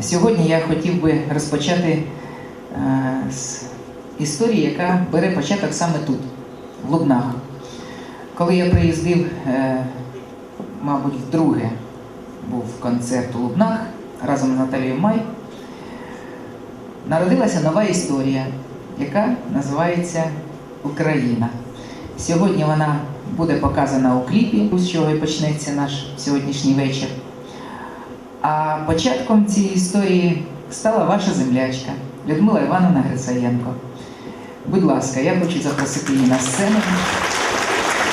Сьогодні я хотів би розпочати е, з історії, яка бере початок саме тут, в Лубнах. Коли я приїздив, е, мабуть, вдруге був концерт у Лубнах разом з Наталією Май, народилася нова історія, яка називається Україна. Сьогодні вона буде показана у кліпі, з чого і почнеться наш сьогоднішній вечір. А початком цієї історії стала ваша землячка Людмила Івановна Грицаєнко. Будь ласка, я хочу запросити її на сцену.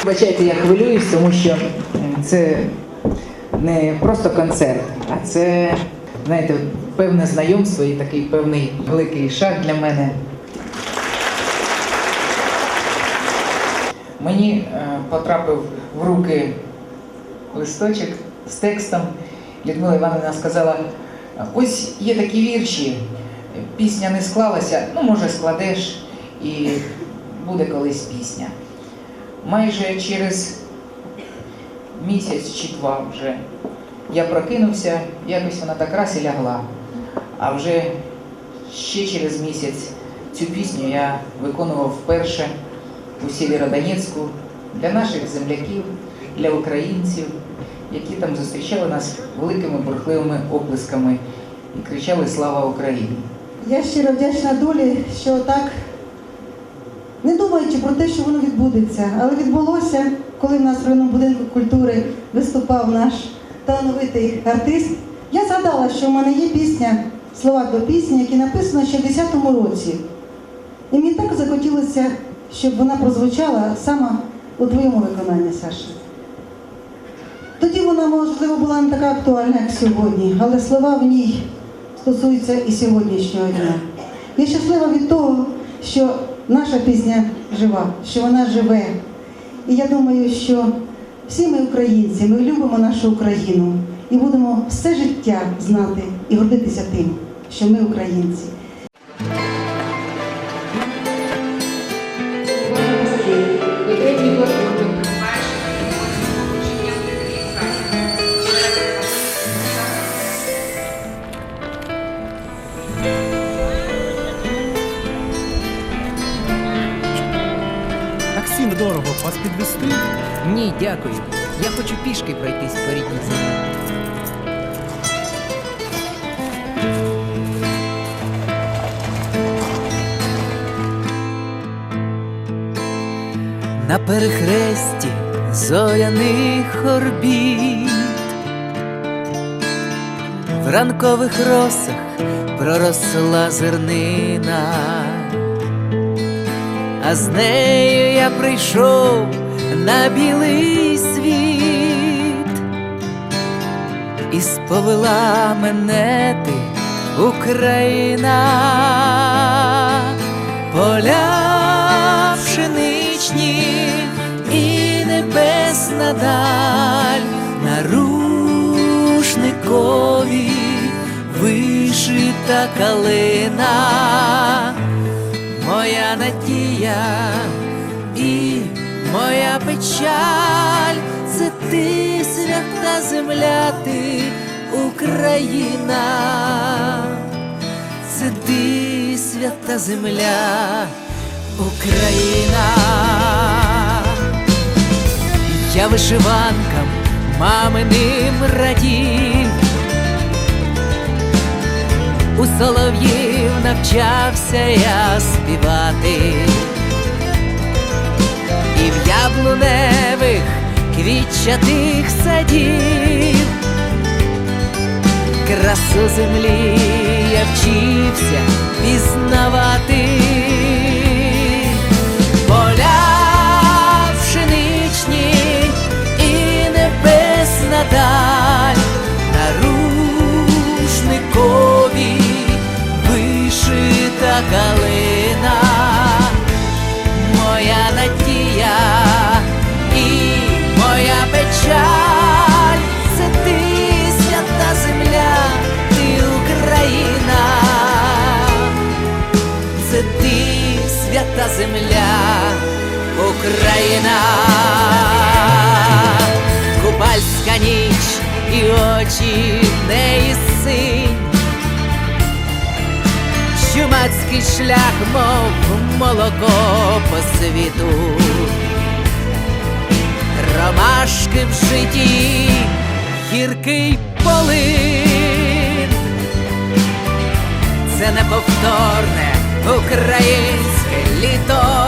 Вибачайте, я хвилююсь, тому що це не просто концерт, а це, знаєте, певне знайомство і такий певний великий шаг для мене. Мені е, потрапив в руки листочок з текстом. Людмила Івановна сказала: ось є такі вірші, пісня не склалася, ну, може, складеш і буде колись пісня. Майже через місяць чи два вже я прокинувся, якось вона так раз і лягла. А вже ще через місяць цю пісню я виконував вперше у Сєвєродонецьку для наших земляків, для українців, які там зустрічали нас великими бурхливими оплесками і кричали Слава Україні! Я щиро вдячна долі, що так, не думаючи про те, що воно відбудеться, але відбулося, коли в нас в районному будинку культури виступав наш талановитий артист. Я згадала, що в мене є пісня, слова до пісні, які написано ще в 10-му році. І мені так захотілося, щоб вона прозвучала саме у твоєму виконанні, Саша. Тоді вона, можливо, була не така актуальна, як сьогодні, але слова в ній стосуються і сьогоднішнього дня. Я щаслива від того, що наша пісня жива, що вона живе. І я думаю, що всі ми українці, ми любимо нашу Україну і будемо все життя знати і гордитися тим, що ми українці. Недорого вас підвести. Ні, дякую. Я хочу пішки пройтись по рідній землі. На перехресті зоряних орбіт в ранкових росах проросла зернина, а з нею я прийшов на білий світ, і сповела мене ти, Україна, поля пшеничні і небесна даль на рушникові вишита калина, моя надія і моя печаль, це ти свята земля, ти Україна, це ти свята земля, Україна. Я вишиванкам маминим радів, у солов'їв навчався я співати і в яблуневих квітчатих садів. Красу землі я вчився пізнавати. Земля, Україна, купальська ніч і очі в неї синь, козацький шлях, мов молоко по світу. Ромашки в житті, гіркий полин. Це неповторне українське solito.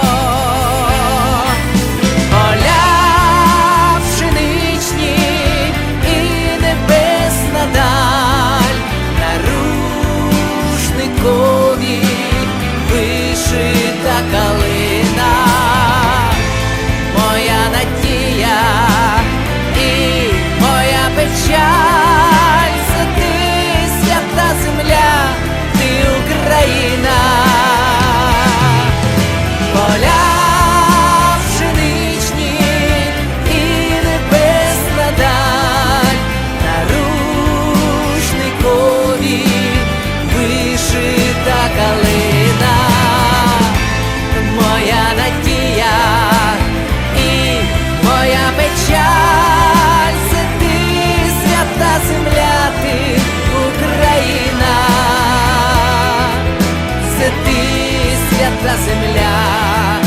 Свята земля,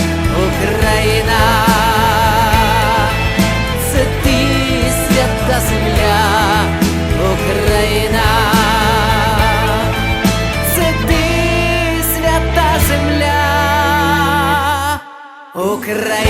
Україна, це ти свята земля, Україна, це ти свята земля, Україна.